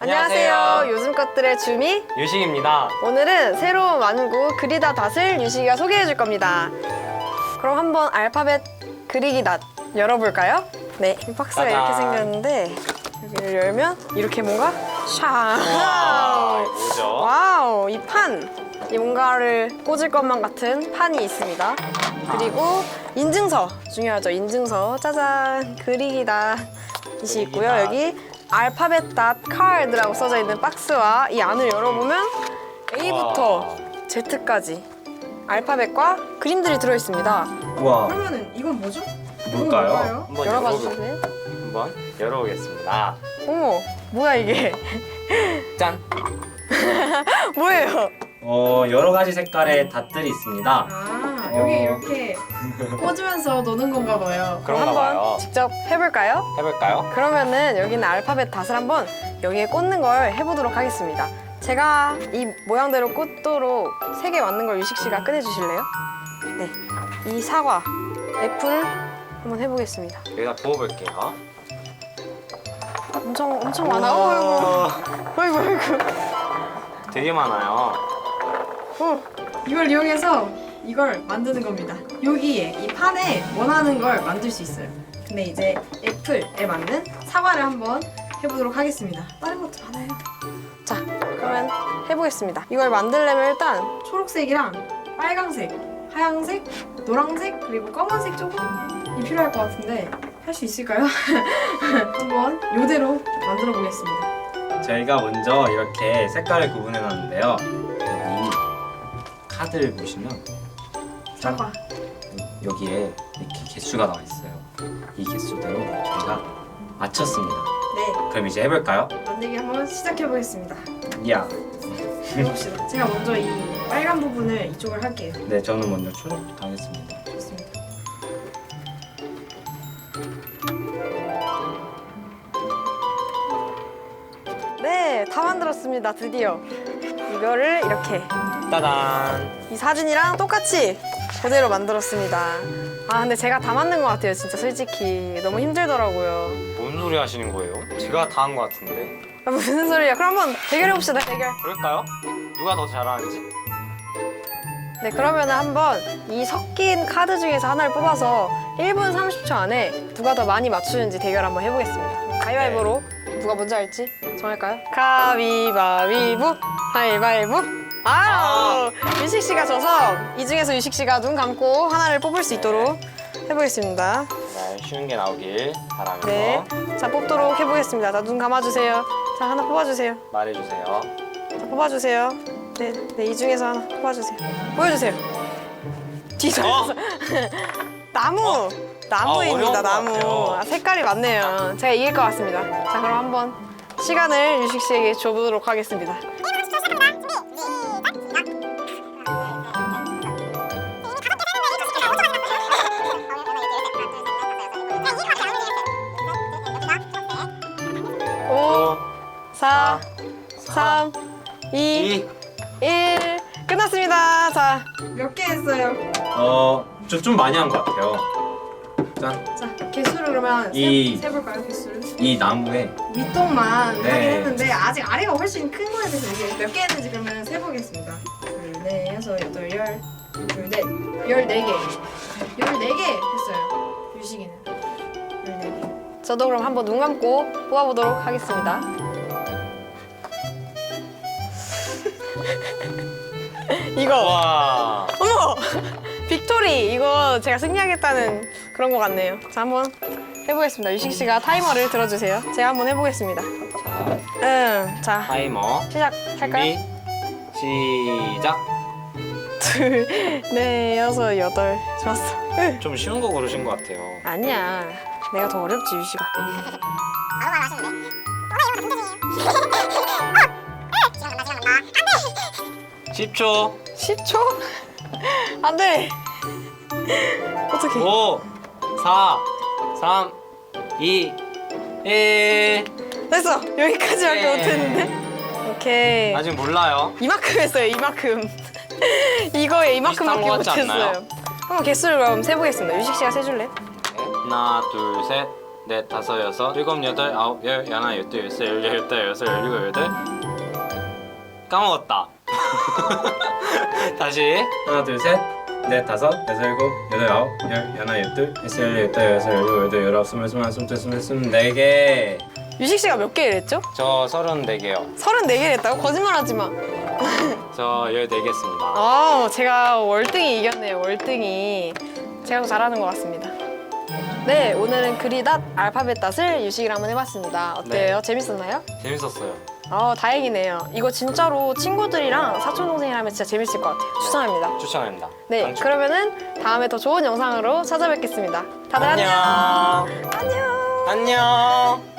안녕하세요. 요즘 것들의 주미. 유식입니다. 오늘은 새로운 완구 그리다 닷을 유식이가 소개해 줄 겁니다. 그럼 한번 알파벳 그리기 닷 열어볼까요? 네, 이 박스가 짜잔. 이렇게 생겼는데 여기를 열면 이렇게 뭔가 샤. 와, 뭐죠? 와우, 이 판. 이 뭔가를 꽂을 것만 같은 판이 있습니다. 그리고 인증서 중요하죠. 인증서 짜잔 그리기다 이시 있고요. 그리기다. 여기 알파벳 닷 카드라고 써져 있는 박스와 이 안을 열어보면 A부터 Z까지 알파벳과 그림들이 들어 있습니다. 우와 그러면은 이건 뭐죠? 뭘까요? 한번 열어봐 열어보- 주세요. 한번 열어보겠습니다. 어머, 뭐야 이게? 짠. 뭐예요? 어 여러 가지 색깔의 닷들이 있습니다. 아, 여기 이렇게 꽂으면서 노는 건가 봐요. 그럼 그런가 한번 봐요. 직접 해볼까요? 해볼까요? 그러면은 여기는 알파벳 닷을 한번 여기에 꽂는 걸 해보도록 하겠습니다. 제가 이 모양대로 꽂도록 세개 맞는 걸 유식 씨가 꺼내주실래요? 네, 이 사과, 애플 한번 해보겠습니다. 여기다 부어볼게요. 엄청 엄청 많아. 어이구, 어이구, 어이구. 되게 많아요. 어, 이걸 이용해서 이걸 만드는 겁니다. 여기에 이 판에 원하는 걸 만들 수 있어요. 근데 이제 애플에 맞는 사과를 한번 해보도록 하겠습니다. 다른 것도 많아요. 자, 그러면 해보겠습니다. 이걸 만들려면 일단 초록색이랑 빨강색, 하양색, 노란색 그리고 검은색 조금이 필요할 것 같은데 할 수 있을까요? 한번 이대로 만들어 보겠습니다. 저희가 먼저 이렇게 색깔을 구분해 놨는데요. 카드를 보시면 사과. 여기에 이렇게 개수가 나와 있어요. 이 개수대로 저희가 맞췄습니다. 네, 그럼 이제 해볼까요? 만들기 한번 시작해 보겠습니다. 야, 해봅시다. 제가 먼저 이 빨간 부분을 이쪽을 할게요. 네 저는 먼저 초록부터 하겠습니다. 좋습니다. 네, 다 만들었습니다. 드디어 이거를 이렇게 따단. 이 사진이랑 똑같이 그대로 만들었습니다. 아, 근데 제가 다 만든 것 같아요. 진짜 솔직히 너무 힘들더라고요. 뭔 소리 하시는 거예요? 제가 다 한 것 같은데. 아, 무슨 소리야? 그럼 한번 대결해 봅시다. 대결. 그럴까요? 누가 더 잘하는지? 네, 그러면 한번 이 섞인 카드 중에서 하나를 뽑아서 1분 30초 안에 누가 더 많이 맞추는지 대결 한번 해보겠습니다. 가위바위보로 누가 먼저 할지 정할까요? 가위바위보, 가위바위보. 아, 유식 씨가 져서 이 중에서 유식 씨가 눈 감고 하나를 뽑을 수 있도록 해보겠습니다. 네, 쉬운 게 나오길 바라면서 네, 자 뽑도록 해보겠습니다. 자, 눈 감아주세요. 자, 하나 뽑아주세요. 말해주세요. 자, 뽑아주세요. 네, 네, 이 중에서 하나 뽑아주세요. 보여주세요. 뒤져. 어? 나무! 나무입니다, 아, 어려운 것 나무. 같아요. 아, 색깔이 맞네요. 제가 이길 것 같습니다. 자, 그럼 한번 시간을 유식 씨에게 줘보도록 하겠습니다. 오, 사, 삼, 이, 2. 일. 끝났습니다. 자, 몇 개 했어요? 어좀 좀 많이 한 것 같아요. 짠. 자, 개수를 그러면 이- 세, 세볼까요, 개수를? 이 나무에 밑동만 네. 하긴 했는데 아직 아래가 훨씬 큰 거에 대해서 이게 몇개 했는지 그러면 세보겠습니다. 둘, 넷, 여섯, 여덟, 열, 둘, 넷, 열네 개. 열네 개 했어요. 유식이는. 열네 개. 저도 그럼 한번 눈 감고 뽑아보도록 하겠습니다. 이거 와. 어머! 빅토리! 이거 제가 승리하겠다는 그런 것 같네요. 자, 한번 해보겠습니다. 유식 씨가 타이머를 들어주세요. 제가 한번 해보겠습니다. 자, 응, 자, 타이머. 시작할까요? 준비. 시작. 둘, 넷, 여섯, 여덟. 좋았어. 응. 좀 쉬운 거 고르신 것 같아요. 아니야. 내가 더 어렵지, 유식아. 10초. 10초? 안 돼! 어떡해. 5, 4, 3, 2, 1. 됐어! 여기까지밖에 예. 못했는데? 오케이. 아직 몰라요. 이만큼 했어요, 이만큼. 이거에 이만큼밖에 비슷한 것 같지 못했어요. 않나요? 한번 개수를 그럼 세보겠습니다. 유식 씨가 세줄래요? 하나, 둘, 셋, 넷, 다섯, 여섯, 일곱, 여덟, 아홉, 열, 열하나, 열둘, 열셋, 열넷, 열다섯, 여섯, 열일곱, 여덟. 까먹었다. 다시. 하나 둘셋 넷 다섯 여섯 일곱 여덟 아홉 열 열하나 열둘 열세 열네 열다섯 여섯 열일곱 여덟 열아홉 스물 스물하나 스물둘 스물셋 스물 네 개 유식 씨가 몇 개를 했죠? 저 서른네 개요. 34개를 했다고? 거짓말하지 마. 저 열네 개 했습니다. 아, 제가 월등히 이겼네요. 월등히. 제가 더 잘하는 것 같습니다. 네, 오늘은 그리닷 알파벳 닷을 유식이랑 한번 해봤습니다. 어때요? 재밌었나요? 재밌었어요. 아, 다행이네요. 이거 진짜로 친구들이랑 사촌 동생이랑 하면 진짜 재밌을 것 같아요. 추천합니다. 추천합니다. 네, 강추. 그러면은 다음에 더 좋은 영상으로 찾아뵙겠습니다. 다들 안녕. 안녕. 안녕. 안녕.